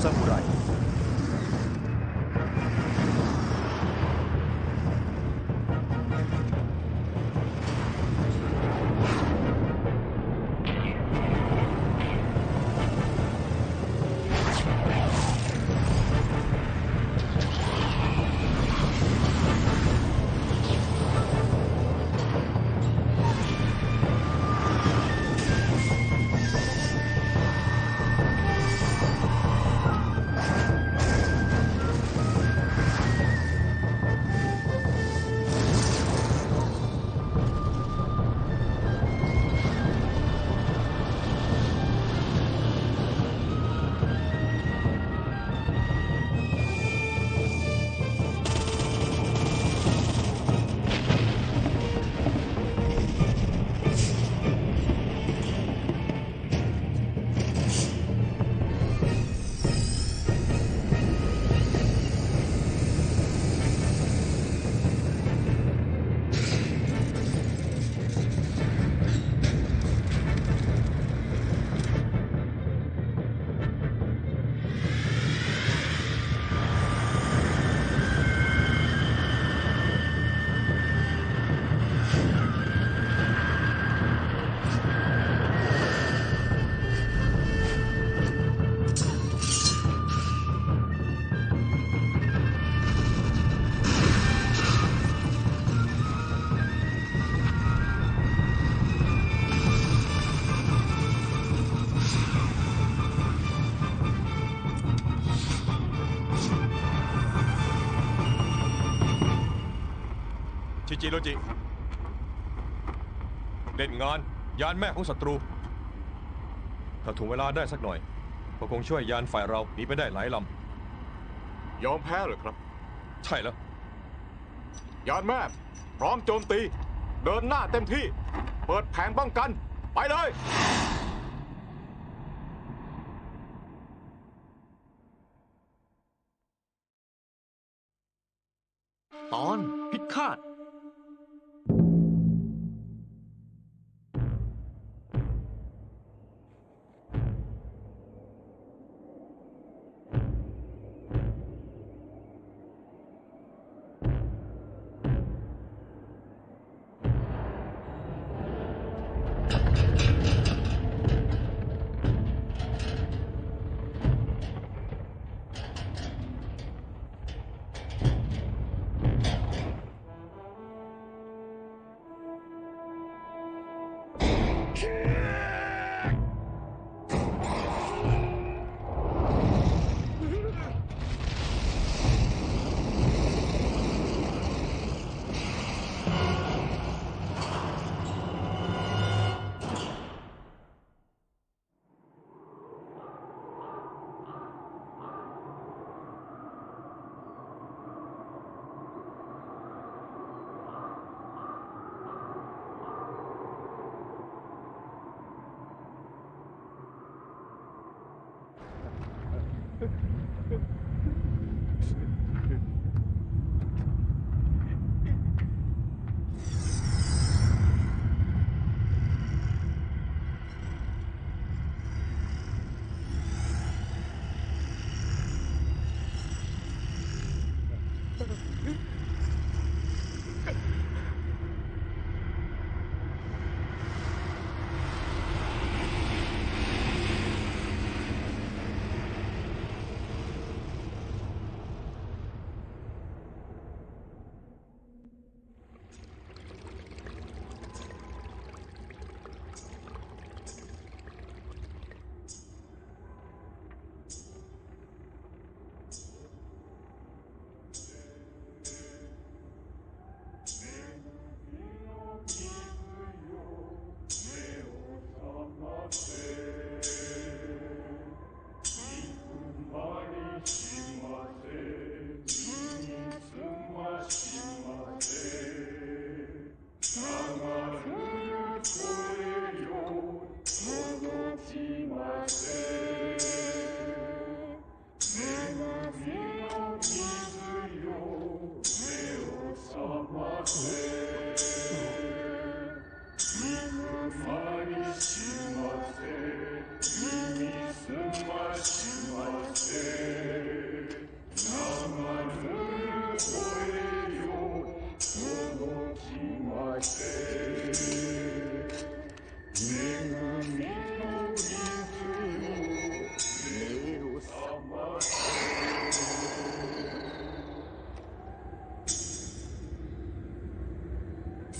ซ จิโรจิเล่นงานยานแม่ของศัตรู ถ้าถ่วงเวลาได้สักหน่อยก็คงช่วยยานฝ่ายเราหนีไปได้หลายลยอมแพ้เหรอครับำใช่แล้ว ยานแม่ พร้อมโจมตี เดินหน้าเต็มที่ เปิดแผงป้องกัน ไปเลย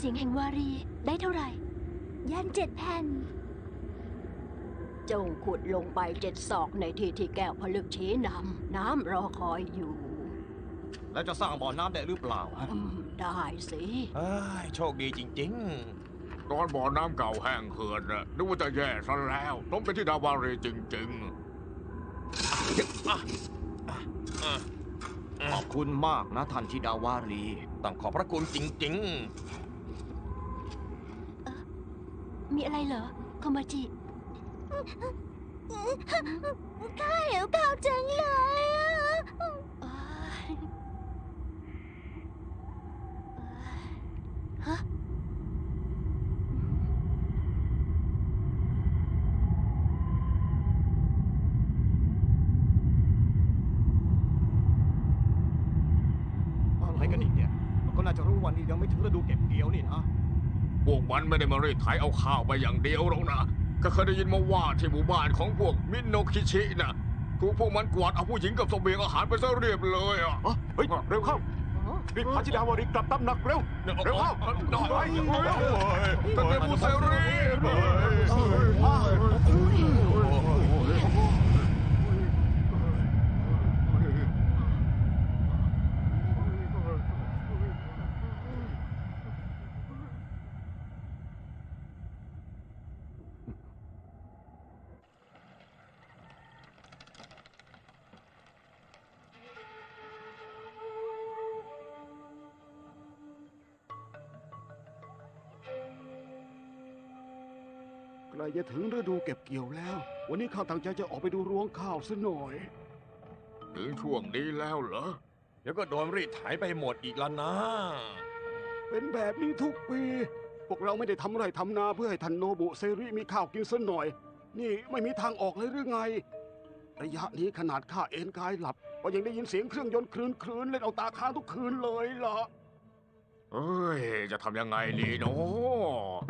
สียงแห่งวารีได้เท่าไหร่ ย่านเจ็ดแผ่น จงขุดลงไปเจ็ดศอกในที่ที่แก้วผลึกชี้นำน้ำรอคอยอยู่ แล้วจะสร้างบ่อน้ำได้หรือเปล่าฮะอืมได้สิ เอ้ยโชคดีจริง ตอนบ่อน้ำเก่าแห้งเขื่อนน่ะนึกว่าจะแย่ซะแล้วต้องเป็นที่ดาวารีจริงขอบคุณมากนะท่านธิดาวารีๆต้องขอบพระคุณจริง มีอะไรเหรอโคมาจิข้าหิวข้าวจังเลยฮะอะไรกันอีกเนี่ยก็น่าจะรู้วันนี้ยังไม่ถึงฤดูเก็บเกี่ยวนี่นะๆ พวกมันไม่ได้มารีดไถเอาข้าวไปอย่างเดียวหรอกนะ ก็เคยได้ยินมาว่าที่หมู่บ้านของพวกมินโนคิชินะถูกพวกมันกวาดเอาผู้หญิงกับเสบียงอาหารไปซะเรียบเลยอะอ๋อเฮ้ยเร็วเข้ารีบพาธิดาวารีกลับตำหนักเร็ว เร็วเข้าได้ไปเร็วท่านเทพบุตรเสรีใก ล้จะถึงฤดูเก็บเกี่ยวแล้ว วันนี้ข้าตั้งใจจะออกไปดูรวงข้าวซะหน่อย ถึงช่วงนี้แล้วเหรอๆเดี๋ยวก็โดนรีดไถไปหมดอีกแล้วนะ เป็นแบบนี้ทุกปี พวกเราไม่ได้ทำไรทำนาเพื่อให้ท่านโนบุเซริมีข้าวกินซะหน่อย นี่ไม่มีทางออกเลยหรือไง ระยะนี้ขนาดข้าเอนกายหลับ ก็ยังได้ยินเสียงเครื่องยนต์คลืนคลืนๆเล่นเอาตาค้างทุกคืนเลยล่ะ เอ้ย จะทำยังไงดีเนาะ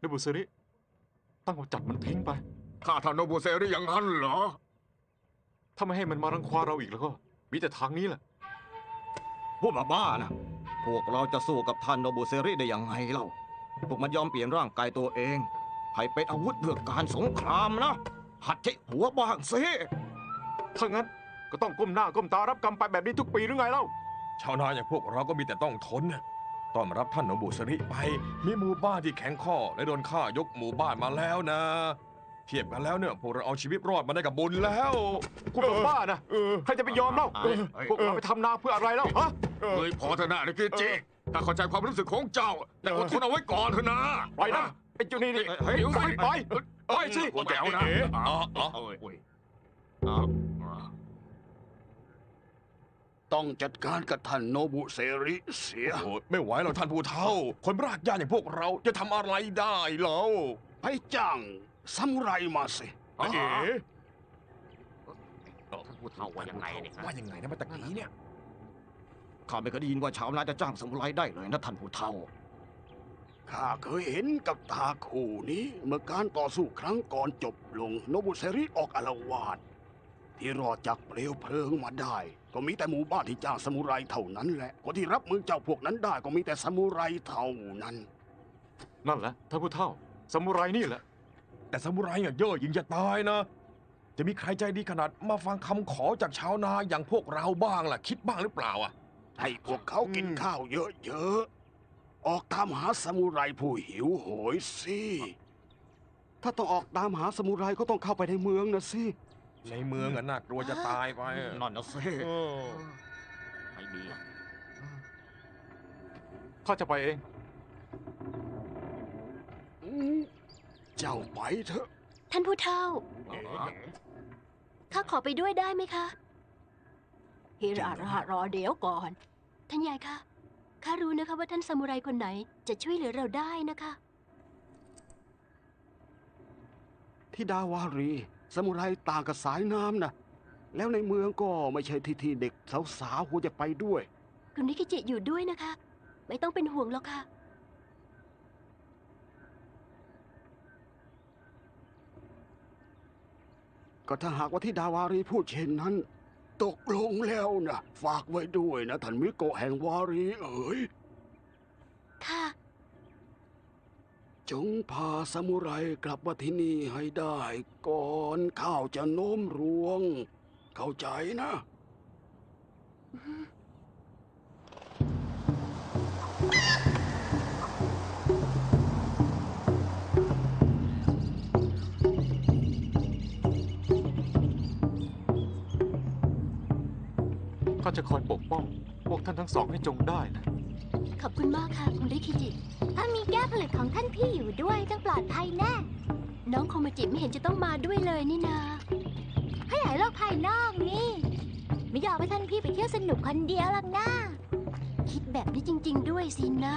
นบุษริ ตั้งเอาจับมันทิ้งไป ข้าท่านโนบุเซรีอย่างนั้นเหรอ ถ้าไม่ให้มันมารังควานเราอีกแล้วก็ มีแต่ทางนี้แหละ พวกบ้าๆนะพวกเราจะสู้กับท่านโนบุเซริได้ยังไงเล่า พวกมันยอมเปลี่ยนร่างกายตัวเอง ให้เป็นอาวุธเพื่อการสงครามนะ หัดใช้หัวบ้างสิถ้างั้นก็ต้องก้มหน้าก้มตารับกรรมไปแบบนี้ทุกปีหรือไงเล่า ชาวนาอย่างพวกเราก็มีแต่ต้องทนนะ ต้อนรับท่านโนบุสริไป มีหมู่บ้านที่แข็งข้อและโดนฆ่ายกหมู่บ้านมาแล้วนะ เทียบกันแล้วเนี่ยพวกเราเอาชีวิตรอดมาได้กับบุญแล้วคุณเป็นบ้านะใครจะไปยอมเล่าเออเออ พวกเราไปทำนาเพื่ออะไรเล่าฮะเฮ้ยพอเถอะนะนิกิจิถ้าเข้าใจความรู้สึกของเจ้า แต่อดทนเอาไว้ก่อนเถอะนะปล่อยนะไอ้เจุนี่นี่เฮ้ยเดี๋ยวเฮ้ไปยปล่อยปล่อยสิหัวแก้วนะเอ๋อ๋ออ๋อเอ้ยเอ้ยอ้าว ต้องจัดการกับท่านโนบุเซริเสีย โอ้ยไม่ไหวหรอกท่านผู้เฒ่า คนรากหญ้าอย่างพวกเราจะทำอะไรได้เล่าไปจ้างซามูไรมาสิเอ๋ท่านผู้เฒ่าว่ายังไงเนี่ยว่ายังไงนะเมื่อตะกี้เนี่ย ข้าไม่เคยได้ยินว่าชาวนาจะจ้างสมุไรได้เลยนะท่านผู้เฒ่า ข้าเคยเห็นกับตาคู่นี้ เมื่อการต่อสู้ครั้งก่อนจบลง โนบุเซริออกอาละวาด ที่รอดจากเปลวเพลิงมาได้ ก็มีแต่หมู่บ้านที่จ้างสมุไรเท่านั้นแหละคนที่รับมือเจ้าพวกนั้นได้ก็มีแต่สมุไรเท่านั้น นั่นแหละท่านผู้เฒ่าสมุไรนี่แหละ แต่ซามูไรอะเย่อหยิ่งจะตายนะ จะมีใครใจดีขนาดมาฟังคำขอจากชาวนาอย่างพวกเราบ้างล่ะ คิดบ้างหรือเปล่าอะ ให้พวกเขากินข้าวเยอะๆ ออกตามหาสมุไรผู้หิวโหยสิ ถ้าต้องออกตามหาสมุไรก็ต้องเข้าไปในเมืองนะสิ ในเมืองอะน่ากลัวจะตายไปอะนั่นนะสิเออไม่ดีข้าจะไปเองอืมเจ้าไปเถอะ ท่านผู้เฒ่า ข้าขอไปด้วยได้ไหมคะฮิรารารอเดี๋ยวก่อน ท่านยายคะ ข้ารู้นะคะว่าท่านซามูไรคนไหนจะช่วยเหลือเราได้นะคะ ที่ดาวารี สมุไรต่างกับสายน้ำนะแล้วในเมืองก็ไม่ใช่ที่ที่เด็กสาวๆควรจะไปด้วย คุณนิคิจิอยู่ด้วยนะคะ ไม่ต้องเป็นห่วงหรอกค่ะ ก็ถ้าหากว่าที่ดาวารีพูดเช่นนั้น ตกลงแล้วนะฝากไว้ด้วยนะท่านมิโกแห่งวารีเอ๋ยค่ะ จงพาสมุไรกลับมาที่นี่ให้ได้ก่อนข้าวจะโน้มรวง เข้าใจนะ ข้าจะคอยปกป้อง พวกท่านทั้งสองให้จงได้นะ ขอบคุณมากค่ะ คุณริคิจิ ถ้ามีแก้ผลึกของท่านพี่อยู่ด้วยต้องปลอดภัยแน่ น้องโคมาจิไม่เห็นจะต้องมาด้วยเลยนี่นา ให้หายโลกภายนอกนี่ ไม่อยากให้ท่านพี่ไปเที่ยวสนุกคนเดียวหรอกนะ คิดแบบนี้จริง ๆ ด้วยสินะ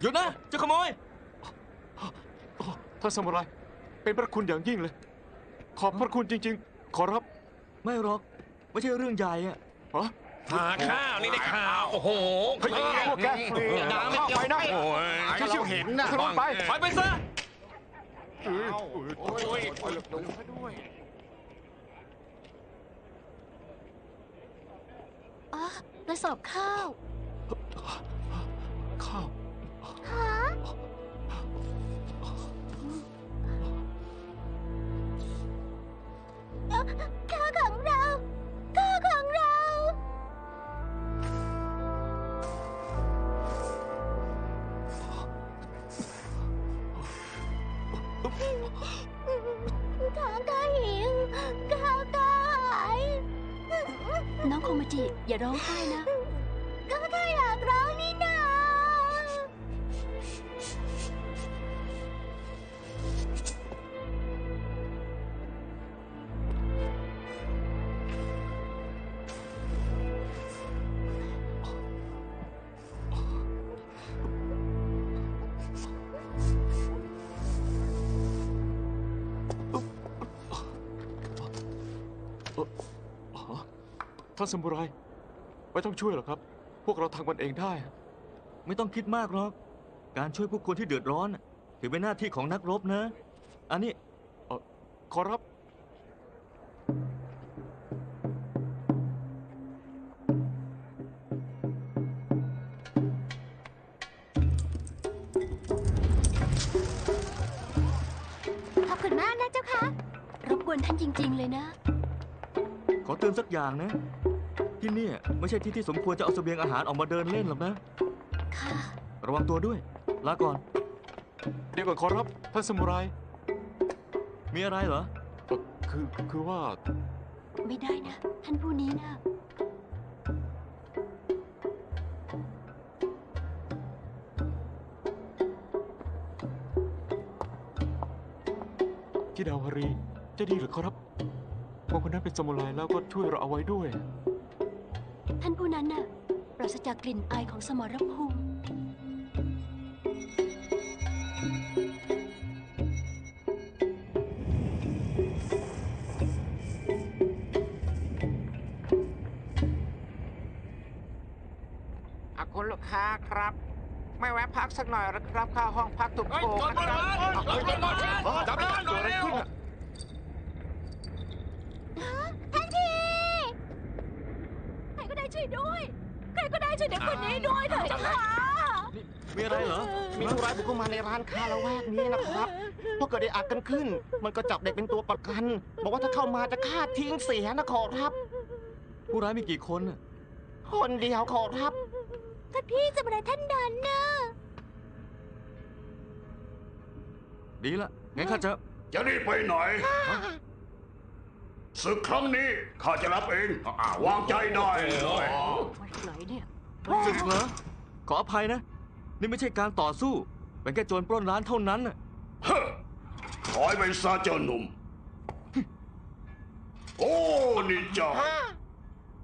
หยุดนะเจ้าขโมย ท่านสมุไรเป็นพระคุณอย่างยิ่งเลย ขอบพระคุณจริง ๆ ขอรับ ไม่หรอก ไม่ใช่เรื่องใหญ่อะหาข้าวนี่ได้ข่าว โอ้โหเฮ้ยพวกแกฟรีเข้าไปนะ โอ้ยเชี่ยวเห็นนะทะลุไป ถอยไปซะ โอ้ย กระสอบข้าว อย่าร้องไห้นะก็แค่อยากร้องนี่นาท่านสมุไร ไม่ต้องช่วยหรอกครับ พวกเราทำกันเองได้ ไม่ต้องคิดมากหรอก การช่วยผู้คนที่เดือดร้อนน่ะถือเป็นหน้าที่ของนักรบนะ อันนี้ขอรับ ขอบคุณมากนะเจ้าค่ะ รบกวนท่านจริง ๆ เลยนะ ขอเตือนสักอย่างนะ ที่เนี่ยไม่ใช่ที่ที่สมควรจะเอาเสบียงอาหารออกมาเดินเล่นหรอกนะ ค่ะ ระวังตัวด้วย ลาก่อน เดี๋ยวก่อนขอรับท่านสมุไรมีอะไรเหรอ เอ่อคือคือว่า ไม่ได้นะ ท่านผู้นี้นะ ที่ดาวฮารีจะดีหรือขอรับคนคนนั้นเป็นสมุไรแล้วก็ช่วยเราเอาไว้ด้วย ท่านผู้นั้นน่ะปราศจากกลิ่นอายของสมรภูมิ อะคุณลูกค้าครับ ไม่แวะพักสักหน่อยหรือครับค่าห้องพักถูกโกงนะครับ จับได้เกิดอะไรขึ้นอะ ท่านพี่ใครก็ได้ช่วยด้วย ใครก็ได้ช่วยเด็กคนนี้ ด้วยเถอะค่ะมีอะไรเหรอ มีผู้ร้ายบุกเข้ามาในร้านค้าละแวกนี้นะครับพอเกิดได้อักกันขึ้น มันก็จับเด็กเป็นตัวประกัน บอกว่าถ้าเข้ามาจะฆ่าทิ้งเสียนะขอรับ ผู้ร้ายมีกี่คนน่ะคนเดียวขอรับ ท่านพี่จะมาอะไรท่านนั้นนะดีละงั้นข้าจะจะรีบไปไหนศึกครั้งนี้ข้าจะรับเองอ่าวางใจได้เลย ไว้ไหนเนี่ยสึกเหรอ ขออภัยนะ นี่ไม่ใช่การต่อสู้ เป็นแค่โจรปล้นร้านเท่านั้นน่ะเฮ้อถอยไปซะเจ้าหนุ่ม โอ้นี่เจ้า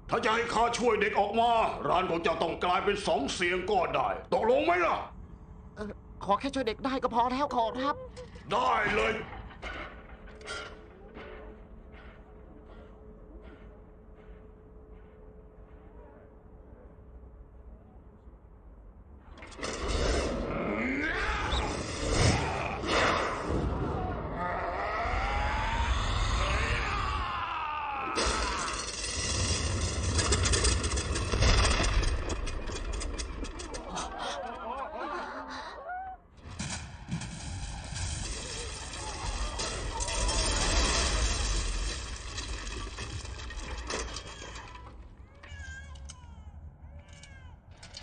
ถ้าจะให้ข้าช่วยเด็กออกมา ร้านของเจ้าต้องกลายเป็นสองเสียงก็ได้ ตกลงไหมล่ะ เออขอแค่ช่วยเด็กได้ก็พอแล้วขอรับ ได้เลย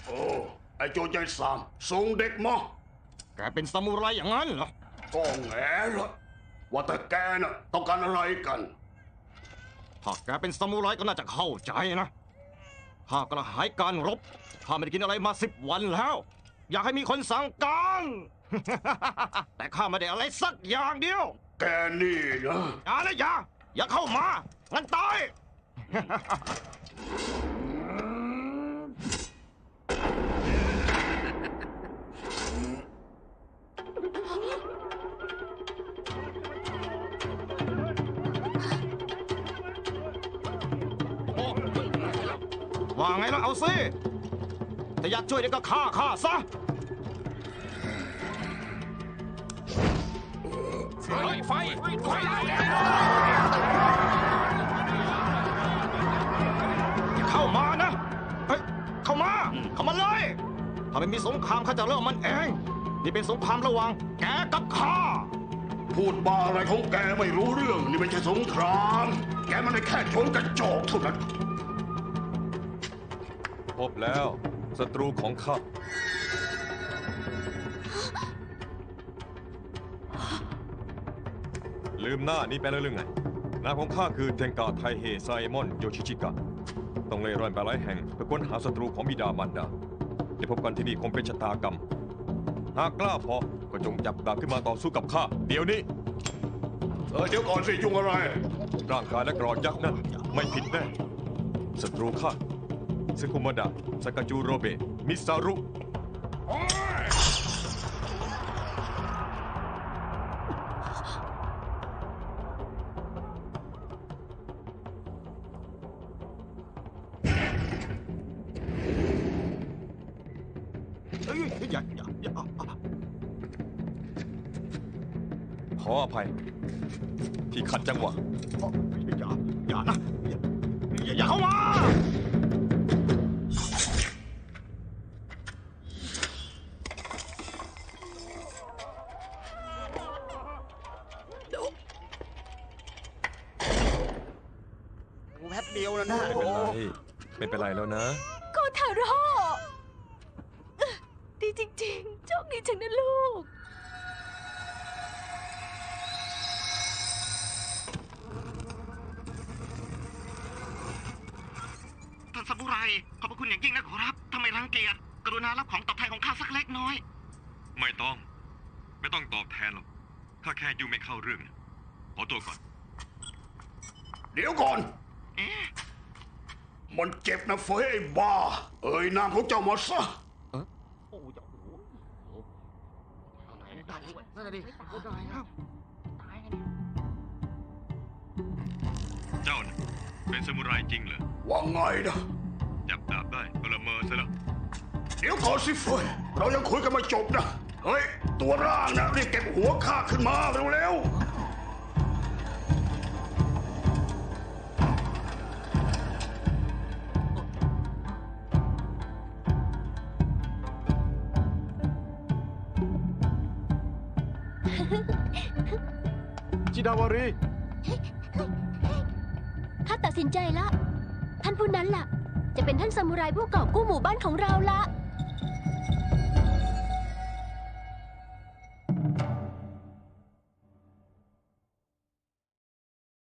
โอ้ ไอ้ โจรใจสามส่งเด็กมาแกเป็นซามูไรอย่างนั้นเหรอ ก็แงละว่าแต่แกน่ะต้องการอะไรกัน ถ้าแกเป็นซามูไรก็น่าจะเข้าใจนะข้ากระหายการรบข้าไม่ได้กินอะไรมาสิบวันแล้ว อยากให้มีคนสั่งการ แต่ข้าไม่ได้อะไรสักอย่างเดียว แกนี่นะอย่านะอย่าอย่าเข้ามางั้นตาย ว่าไงล่ะเอาสิแต่อยากช่วยเด็กก็ฆ่าฆ่าซะไฟไฟเข้ามานะเฮ้ยเข้ามา เข้ามาเลย ถ้าไม่มีสงครามข้าจะเริ่มมันเอง นี่เป็นสงครามระหว่างแกกับข้าพูดบ้าอะไรของแกไม่รู้เรื่อง นี่ไม่ใช่สงคราม แกมันแค่โจรกระจอกเท่านั้น บแล้ว ศัตรูของข้า ลืมหน้านี้ไปแล้วหรือไงนามของข้าคือเทงกาไทเฮไซมอนโยชิชิกะ ต้องเล่ร่อนไปหลายแห่งเพื่อค้นหาศัตรูของบิดามารดาที่พบกันที่นี่คงเป็นชะตากรรม หากกล้าพอก็จงจับดาบขึ้นมาต่อสู้กับข้า เดี๋ยวนี้ เออเดี๋ยวก่อนสิยุ่งอะไร ร่างกายและกรอดยักษ์นั้นไม่ผิดแน่ศัตรูข้า ซึคุมดะสากาจูโรเบมิซารุ อย่าย่าย่าขออภัย ที่ขัดจังหวะ โกทาโร่เอ้อดีจริงๆ โชคดีจังนะลูก ท่านซาบุไร ขอบพระคุณอย่างยิ่งนะขอรับทำไมรังเกียจกรุณารับของตอบแทนของข้าสักเล็กน้อย ไม่ต้อง ไม่ต้องตอบแทนหรอกถ้าแค่ยุ่งไม่เข้าเรื่องนะขอตัวก่อน เดี๋ยวก่อน มันเจ็บนะเฟยไอ้บ้า เอ้ยนามของเจ้ามาซะโอ้ยโอ้โหเอาไหนได้ด้วยนั่นน่ะดิเอาได้ครับเจ้าน่ะเป็นซามูไรจริงเหรอ ว่าไงนะจับดาบได้ก็ละเมอซะแล้ว เดี๋ยวก่อนสิเฟยเรายังคุยกันไม่จบนะ เฮ้ย ตัวร่างนะรีบเก็บหัวข้าขึ้นมาเร็วๆ ดาวารี ข้าตัดสินใจละ ท่านผู้นั้นล่ะ จะเป็นท่านซามูไรผู้กอบกู้หมู่บ้านของเราละ